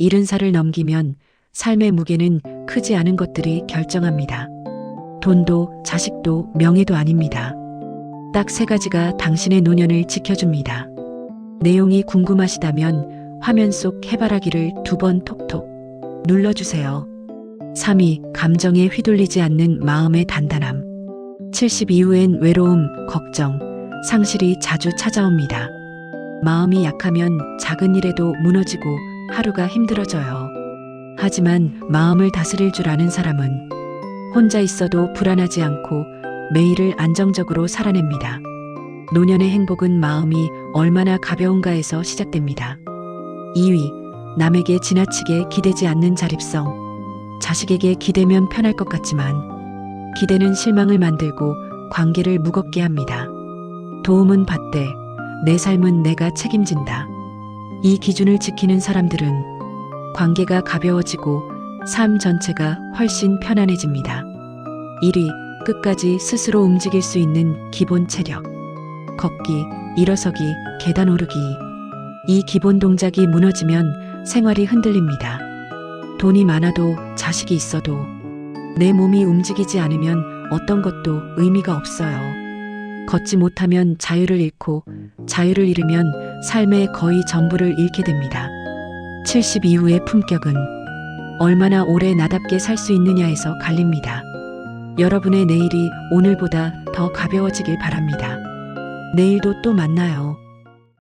70 살을 넘기면 삶의 무게는 크지 않은 것들이 결정합니다. 돈도 자식도 명예도 아닙니다. 딱 세 가지가 당신의 노년을 지켜줍니다. 내용이 궁금하시다면 화면 속 해바라기를 두 번 톡톡 눌러주세요. 3위. 감정에 휘둘리지 않는 마음의 단단함. 70 이후엔 외로움, 걱정, 상실이 자주 찾아옵니다. 마음이 약하면 작은 일에도 무너지고 하루가 힘들어져요. 하지만 마음을 다스릴 줄 아는 사람은 혼자 있어도 불안하지 않고 매일을 안정적으로 살아냅니다. 노년의 행복은 마음이 얼마나 가벼운가에서 시작됩니다. 2위. 남에게 지나치게 기대지 않는 자립성. 자식에게 기대면 편할 것 같지만 기대는 실망을 만들고 관계를 무겁게 합니다. 도움은 받되 내 삶은 내가 책임진다. 이 기준을 지키는 사람들은 관계가 가벼워지고 삶 전체가 훨씬 편안해집니다. 1위, 끝까지 스스로 움직일 수 있는 기본 체력. 걷기, 일어서기, 계단 오르기. 이 기본 동작이 무너지면 생활이 흔들립니다. 돈이 많아도 자식이 있어도 내 몸이 움직이지 않으면 어떤 것도 의미가 없어요. 걷지 못하면 자유를 잃고 자유를 잃으면 삶의 거의 전부를 잃게 됩니다. 70 이후의 품격은 얼마나 오래 나답게 살 수 있느냐에서 갈립니다. 여러분의 내일이 오늘보다 더 가벼워지길 바랍니다. 내일도 또 만나요.